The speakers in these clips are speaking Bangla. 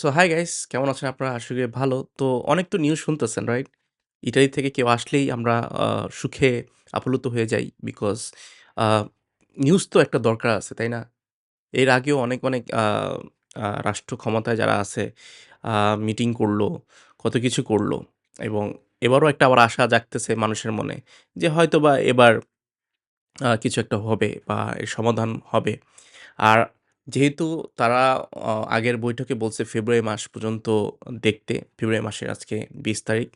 সো হাই গাইস কেমন আছেন আপনারা? করি ভালো। তো অনেক তো নিউজ শুনতেছেন রাইট? ইতালি থেকে কেউ আসলেই আমরা সুখে আপ্লুত হয়ে যাই। বিকজ নিউজ তো একটা দরকার আছে, তাই না? এর আগেও অনেক, অনেক রাষ্ট্র ক্ষমতায় যারা আছে মিটিং করল, কত কিছু করল এবং এবারও একটা আবার আশা জাগতেছে মানুষের মনে যে হয়তোবা এবার আ কিছু একটা হবে বা এর সমাধান হবে। আর যেহেতু তারা আগের বৈঠকে বলছে ফেব্রুয়ারি মাস পর্যন্ত দেখতে। ফেব্রুয়ারি মাসের আজকে ২০ তারিখ।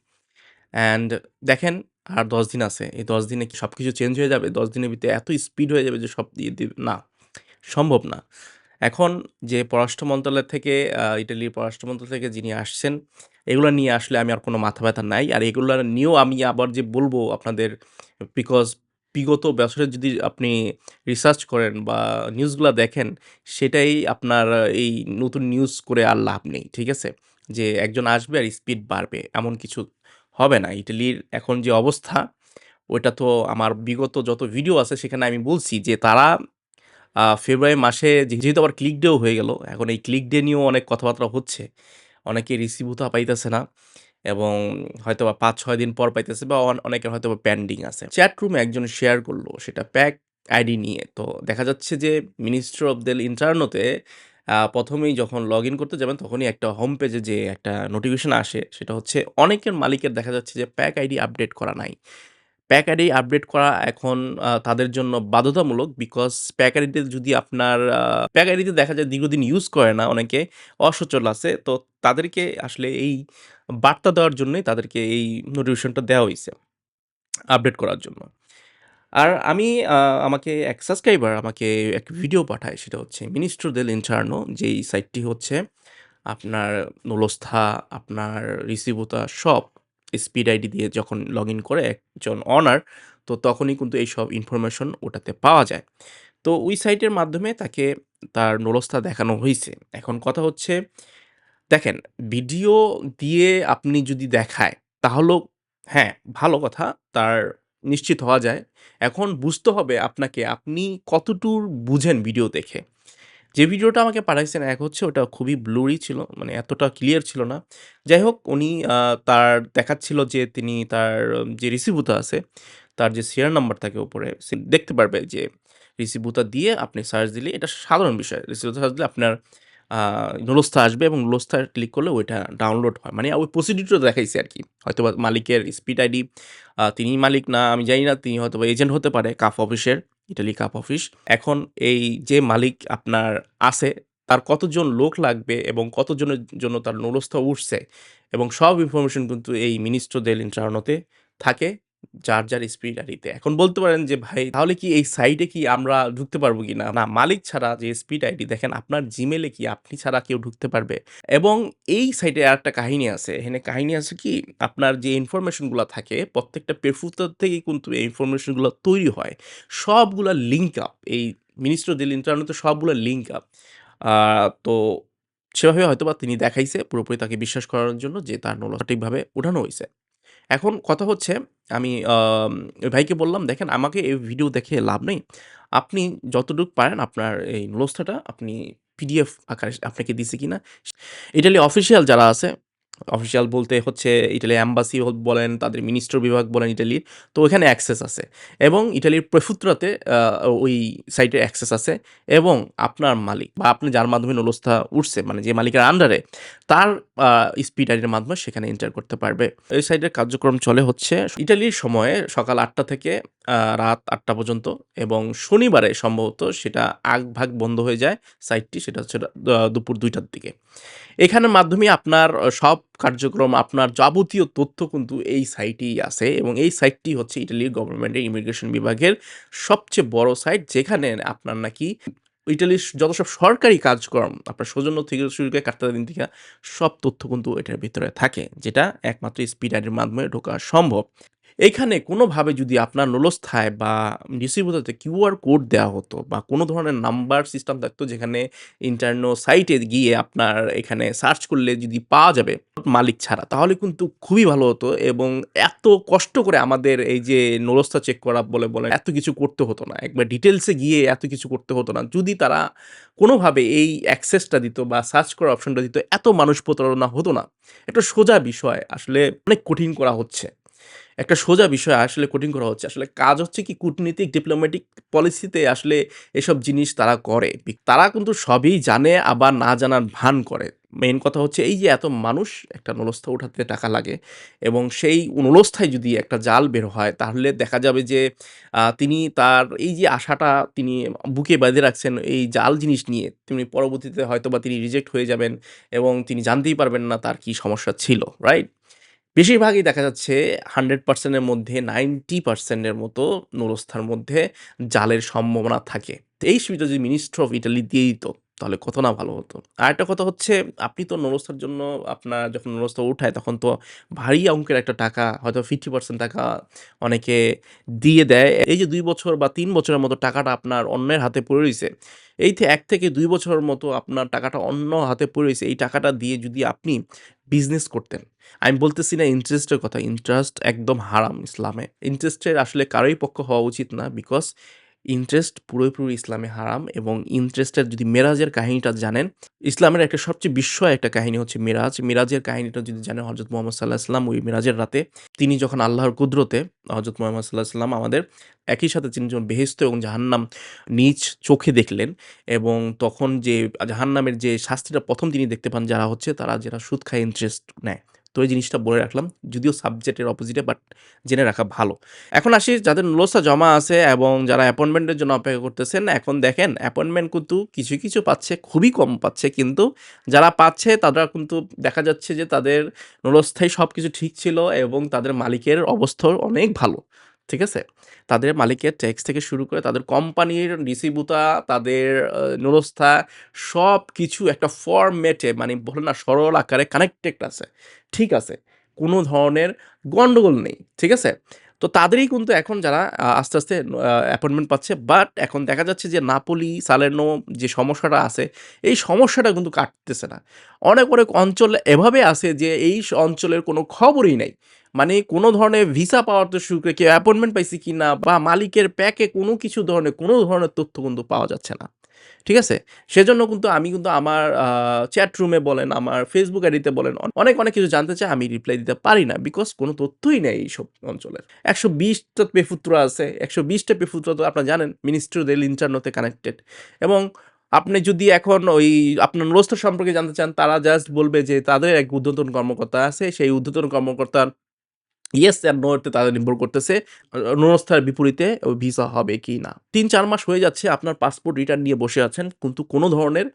অ্যান্ড দেখেন আর ১০ দিন আছে। এই ১০ দিনে কি সবকিছু চেঞ্জ হয়ে যাবে? ১০ দিনের ভিতরে এত স্পিড হয়ে যাবে যে সব দিয়ে দিবে না, সম্ভব না। এখন যে পররাষ্ট্র মন্ত্রণালয় থেকে ইটালির পররাষ্ট্র মন্ত্রণালয় থেকে যিনি আসছেন, এগুলো নিয়ে আসলে আমি আর কোনো মাথা ব্যাথা নাই। আর এগুলো নিয়েও আমি আবার যে বলব আপনাদের বিকজ বিগত বছরে যদি আপনি রিসার্চ করেন বা নিউজগুলা দেখেন, সেটাই আপনার এই নতুন নিউজ করে আর লাভ নেই। ঠিক আছে? যে একজন আসবে আর স্পিড বাড়বে। এমন কিছু হবে না। ইটালির এখন যে অবস্থা, ওইটা তো আমার বিগত যত ভিডিও আছে সেখানে আমি বলছি যে তারা ফেব্রুয়ারি মাসে যেহেতু আবার ক্লিক ডেও হয়ে গেল। এখন এই ক্লিক ডে নিয়েও অনেক কথাবার্তা হচ্ছে। অনেকে রিসিভও পাইতেছে না এবং হয়তো বা পাঁচ ছয় দিন পর পাইতেছে বা অন অনেকের হয়তোবা প্যান্ডিং আছে। চ্যাট রুমে একজন শেয়ার করল সেটা প্যাক আইডি নিয়ে। তো দেখা যাচ্ছে যে মিনিস্ট্রি অফ দেল ইন্টারনোতে প্রথমেই যখন লগ ইন করতে যাবেন তখনই একটা হোম পেজে যে একটা নোটিফিকেশন আসে সেটা হচ্ছে অনেকের মালিকের দেখা যাচ্ছে যে প্যাক আইডি আপডেট করা নাই। প্যাক আইডি আপডেট করা এখন তাদের জন্য বাধ্যতামূলক বিকজ প্যাক আইডিতে যদি আপনার প্যাক আইডিতে দেখা যায় দীর্ঘদিন ইউজ করে না অনেকে, অসচল আছে। তো তাদেরকে আসলে এই বার্তা দেওয়ার জন্যই তাদেরকে এই নোটিফিকেশনটা দেওয়া হয়েছে আপডেট করার জন্য। আর আমি আমাকে এক সাবস্ক্রাইবার আমাকে এক ভিডিও পাঠায় সেটা হচ্ছে মিনিস্ট্রো দেল ইন্টারনো যেই সাইটটি হচ্ছে আপনার নুলস্থা, আপনার রিসিভুতা সব স্পিড আইডি দিয়ে যখন লগইন করে একজন অনার তো তখনই কিন্তু এইসব ইনফরমেশন ওটাতে পাওয়া যায়। তো ওই সাইটের মাধ্যমে তাকে তার নলস্থা দেখানো হয়েছে এখন কথা হচ্ছে দেখেন ভিডিও দিয়ে আপনি যদি দেখায় তাহলেও হ্যাঁ, ভালো কথা তার নিশ্চিত হওয়া যায়। এখন বুঝতে হবে আপনাকে আপনি কতদূর বুঝেন ভিডিও দেখে। যে ভিডিওটা আমাকে পাঠাইছেন এক হচ্ছে ওটা খুবই ব্লুরি ছিল। মানে এতটা ক্লিয়ার ছিল না। যাই হোক উনি তার দেখাচ্ছিল যে তিনি তার যে রিসিভুতা আছে, তার যে শেয়ার নাম্বার থাকে ওপরে দেখতে পারবে যে রিসিভুতা দিয়ে আপনি সার্চ দিলে এটা সাধারণ বিষয়। রিসিভুতা সার্চ দিলে আপনার নুলস্থা আসবে এবং নুলস্থায় ক্লিক করলে ওইটা ডাউনলোড হয়। মানে ওই প্রসিডিউরটা দেখাইছে আরকি। হয়তোবা মালিকের স্পিড আইডি তিনি মালিক না আমি জানি না। তিনি হয়তোবা এজেন্ট হতে পারে কাফ অফিসের, ইটালি কাফ অফিস। এখন এই যে মালিক আপনার আছে তার কতজন লোক লাগবে এবং কতজনের জন্য তার নুলস্থা উঠছে এবং সব ইনফরমেশন কিন্তু এই মিনিস্ট্রো দেল ইন্টারনোতে থাকে যার, যার স্পিড আইডিতে। এখন বলতে পারেন যে ভাই তাহলে কি এই সাইটে কি আমরা ঢুকতে পারব কিনা? না মালিক ছাড়া যে স্পিড আইডি দেখেন আপনার জিমেলে কি আপনি ছাড়া কেউ ঢুকতে পারবে? এবং এই সাইটে আর একটা কাহিনী আছে। এখানে কাহিনী আছে কি আপনার যে ইনফরমেশনগুলো থাকে প্রত্যেকটা পেফুতার থেকে কিন্তু এই ইনফরমেশনগুলা তৈরি হয়। সবগুলো লিঙ্ক আপ এই মিনিস্ট্রো দেল ইন্টারনোতে সবগুলা লিঙ্ক আপ। তো সেভাবে হয়তোবা তিনি দেখাইছে পুরোপুরি তাকে বিশ্বাস করানোর জন্য যে তার নুল সঠিকভাবে উঠানো হইছে। এখন কথা হচ্ছে আমি ভাইকে বললাম, "দেখেন আমাকে এই ভিডিও দেখে লাভ নেই। আপনি যতটুকু পারেন আপনার এই নুলস্থাটা আপনি পিডিএফ আকারে আপনাকে দিছে কি না ইটালি অফিসিয়াল যারা আছে, অফিসিয়াল বলতে হচ্ছে ইটালি অ্যাম্বাসি বলেন, তাদের মিনিস্টার বিভাগ বলেন ইটালির। তো ওইখানে অ্যাক্সেস আছে এবং ইটালির প্রেফুত্রাতে ওই সাইটে অ্যাক্সেস আছে এবং আপনার মালিক বা আপনি যার মাধ্যমে নুলস্থা উঠছে মানে যে মালিকের আন্ডারে তার স্পিড আইডির মাধ্যমে সেখানে এন্টার করতে পারবে। এই সাইটের কার্যক্রম চলে হচ্ছে ইটালির সময়ে সকাল আটটা থেকে রাত আটটা পর্যন্ত এবং শনিবারে সম্ভবত সেটা আগ-ভাগ বন্ধ হয়ে যায় সাইটটি, সেটা হচ্ছে দুপুর দুইটার দিকে। এখানের মাধ্যমে আপনার সব কার্যক্রম, আপনার যাবতীয় তথ্য কিন্তু এই সাইটেই আছে এবং এই সাইটটি হচ্ছে ইটালির গভর্নমেন্টের ইমিগ্রেশন বিভাগের সবচেয়ে বড় সাইট যেখানে আপনার নাকি ইটালির যত সব সরকারি কাজকর্ম, আপনার সৌজন্য থেকে শুরু করে কাটতে দিন থেকে সব তথ্য কিন্তু এটার ভিতরে থাকে। যেটা একমাত্র স্পিড মাধ্যমে ঢোকা সম্ভব। এখানে কোনোভাবে যদি আপনার নুলস্থায় বা ডিস্ট্রিবিউটরতে কিউআর কোড দেওয়া হতো বা কোনো ধরনের নাম্বার সিস্টেম থাকতো যেখানে ইন্টারনো সাইটে গিয়ে আপনার এখানে সার্চ করলে যদি পাওয়া যাবে মালিক ছাড়া, তাহলে কিন্তু খুবই ভালো হতো এবং এত কষ্ট করে আমাদের এই যে নুলস্থা চেক করা বলে বলে এত কিছু করতে হতো না। একবার ডিটেলসে গিয়ে এত কিছু করতে হতো না। যদি তারা কোনোভাবে এই অ্যাক্সেসটা দিত বা সার্চ করার অপশনটা দিত, এত মানুষ প্রতারণা হতো না। একটা সোজা বিষয়, আসলে অনেক কঠিন করা হচ্ছে। একটা সোজা বিষয় আসলে কঠিন করা হচ্ছে। আসলে কাজ হচ্ছে কি কূটনীতিক ডিপ্লোম্যাটিক পলিসিতে আসলে এসব জিনিস তারা করে। তারা কিন্তু সবই জানে, আবার না জানার ভান করে। মেইন কথা হচ্ছে এই যে এত মানুষ একটা নলস্থা উঠাতে টাকা লাগে এবং সেই নলস্থায় যদি একটা জাল বের হয়, তাহলে দেখা যাবে যে তিনি তার এই যে আশাটা তিনি বুকে বেঁধে রাখছেন এই জাল জিনিস নিয়ে। তিনি পরবর্তীতে হয়তো বা তিনি রিজেক্ট হয়ে যাবেন এবং তিনি জানতেই পারবেন না তার কি সমস্যা ছিল রাইট বেশিরভাগই দেখা যাচ্ছে হান্ড্রেড পার্সেন্টের মধ্যে নাইনটি পার্সেন্টের মতো নুরস্থার মধ্যে জালের সম্ভাবনা থাকে। এই সুবিধা যদি মিনিস্ট্রি অফ ইটালি দিয়ে দিত, তাহলে কত না ভালো হতো। আরেকটা কথা হচ্ছে, আপনি তো নুরস্থার জন্য আপনার যখন নুরস্থা উঠায়, তখন তো ভারী অঙ্কের একটা টাকা, হয়তো 50% টাকা অনেকে দিয়ে দেয়। এই যে দুই বছর বা তিন বছরের মতো টাকাটা আপনার অন্যের হাতে পড়ে রয়েছে এই ১ থেকে দুই বছরের মতো আপনার টাকাটা অন্য হাতে পড়ে রয়েছে এই টাকাটা দিয়ে যদি আপনি বিজনেস করতেন, আমি বলতেছি না ইন্টারেস্টের কথা। ইন্টারেস্ট একদম হারাম ইসলামে। ইন্টারেস্টের আসলে কারোই পক্ষ হওয়া উচিত না। বিকজ ইন্টারেস্ট পুরোপুরি ইসলামে হারাম এবং ইন্টারেস্টের যদি মেরাজের কাহিনীটা জানেন, ইসলামের একটা সবচেয়ে বিস্ময় একটা কাহিনী হচ্ছে মিরাজ। মিরাজের কাহিনীটা যদি জানেন হযরত মুহাম্মদ সাল্লাল্লাহু আলাইহি ওই মিরাজের রাতে তিনি যখন আল্লাহর কুদরতে হযরত মুহাম্মদ সাল্লাল্লাহু আলাইহি আমাদের একই সাথে তিনি যখন বেহেস্ত এবং জাহান্নাম নিজ চোখে দেখলেন এবং তখন যে জাহান্নামের যে শাস্তিটা প্রথম তিনি দেখতে পান যারা হচ্ছে তারা যারা সুদ খায় ইন্টারেস্ট নেয়। তো এই জিনিসটা বলে রাখলাম। যদিও সাবজেক্টের অপোজিটে বাট জেনে রাখা ভালো। এখন আসি যাদের নুলস্থা জমা আছে এবং যারা অ্যাপয়েন্টমেন্টের জন্য অপেক্ষা করতেছেন, এখন দেখেন অ্যাপয়েন্টমেন্ট কিন্তু কিছু, কিছু পাচ্ছে, খুবই কম পাচ্ছে। কিন্তু যারা পাচ্ছে তারা কিন্তু দেখা যাচ্ছে যে তাদের নলস্থায়ী সব কিছু ঠিক ছিল এবং তাদের মালিকের অবস্থাও অনেক ভালো। ঠিক আছে? তাদের মালিকের ট্যাক্স থেকে শুরু করে তাদের কোম্পানির ডিসিবুতা, তাদের নুরস্থা সব কিছু একটা ফর্মেটে মানে বলে না সরল আকারে কানেক্টেড আছে। ঠিক আছে। কোনো ধরনের গন্ডগোল নেই। ঠিক আছে? তো তাদেরই কিন্তু এখন যারা আস্তে, আস্তে অ্যাপয়েন্টমেন্ট পাচ্ছে। বাট এখন দেখা যাচ্ছে যে নাপোলি, সালেনো যে সমস্যাটা আছে, এই সমস্যাটা কিন্তু কাটতেছে না। অনেক, অনেক অঞ্চল এভাবে আছে যে এই অঞ্চলের কোনো খবরই নাই। মানে কোনো ধরনের ভিসা পাওয়ার থেকে শুরু করে কেউ অ্যাপয়েন্টমেন্ট পাইছে কি না বা মালিকের প্যাকে কোনো কিছু ধরনের কোনো ধরনের তথ্য কিন্তু পাওয়া যাচ্ছে না। ঠিক আছে? সেজন্য কিন্তু আমি কিন্তু আমার চ্যাট রুমে বলেন, আমার ফেসবুক আইডিতে বলেন, অনেক, অনেক কিছু জানতে চাই আমি রিপ্লাই দিতে পারি না। বিকজ কোনো তথ্যই নেই এইসব অঞ্চলের। একশো বিশটা পেফুত্র আছে। একশো বিশটা পেফুত্র তো আপনারা জানেন মিনিস্ট্রি দেল ইন্টারনোতে কানেক্টেড এবং আপনি যদি এখন ওই আপনার নুলস্থ সম্পর্কে জানতে চান, তারা জাস্ট বলবে যে তাদের এক ঊর্ধ্বতন কর্মকর্তা আছে। সেই ঊর্ধ্বতন কর্মকর্তার ইয়েস অ্যান্ড নোতে তারা নির্ভর করতেছে আ বিপরীতে ভিসা হবে কি না তিন চার মাস হয়ে যাচ্ছে আপনার পাসপোর্ট রিটার্ন নিয়ে বসে আছেন। কিন্তু কোনো ধরনের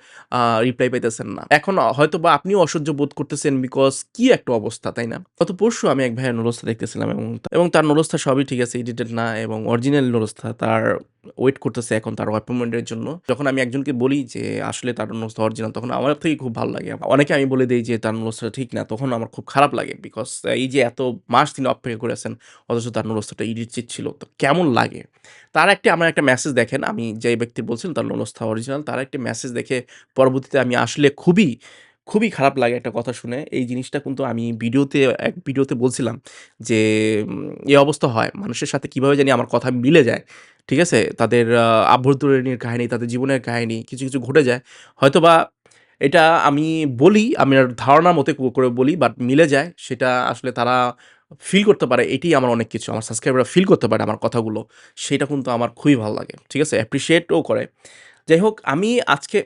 রিপ্লাই পাইতেছেন না। এখন হয়তো বা আপনিও অসহ্য বোধ করতেছেন বিকজ কি একটা অবস্থা, তাই না? গত পরশু আমি এক ভাইয়ের নুলস্থা দেখতেছিলাম এবং এবং তার নরস্থা সবই ঠিক আছে, এডিটেড না এবং অরিজিনাল নরস্থা তার ওয়েট করতেছে এখন তার অ্যাপয়েন্টমেন্টের জন্য। যখন আমি একজনকে বলি যে আসলে তার নুলস্থা অরিজিনাল তখন আমার থেকেই খুব ভালো লাগে। অনেকে আমি বলে দিই যে তার নুলস্থাটা ঠিক না। তখন আমার খুব খারাপ লাগে। বিকজ এই যে এত মাস তিনি অপেক্ষা করেছেন অথচ তার নুলস্থাটা ইডিটেড ছিল। তো কেমন লাগে? তার একটি আমার একটা মেসেজ দেখেন আমি যে ব্যক্তি বলছিলাম তার নুলস্থা অরিজিনাল তার একটি মেসেজ দেখে পরবর্তীতে আমি আসলে খুবই, খুবই খারাপ লাগে একটা কথা শুনে। এই জিনিসটা কিন্তু আমি ভিডিওতে এক ভিডিওতে বলছিলাম যে এই অবস্থা হয়। মানুষের সাথে কীভাবে জানি আমার কথা মিলে যায়। ঠিক আছে? তাদের আভ্যন্তরীণীর কাহিনী, তাদের জীবনের কাহিনী কিছু, কিছু ঘটে যায়। হয়তো বা এটা আমি বলি, আমি ধারণা মতে করে বলি বাট মিলে যায়। সেটা আসলে তারা ফিল করতে পারে এটি আমার অনেক কিছু। আমার সাবস্ক্রাইবাররা ফিল করতে পারে আমার কথাগুলো। সেটা কিন্তু আমার খুবই ভালো লাগে। ঠিক আছে? অ্যাপ্রিসিয়েটও করে। যাই হোক আমি আজকে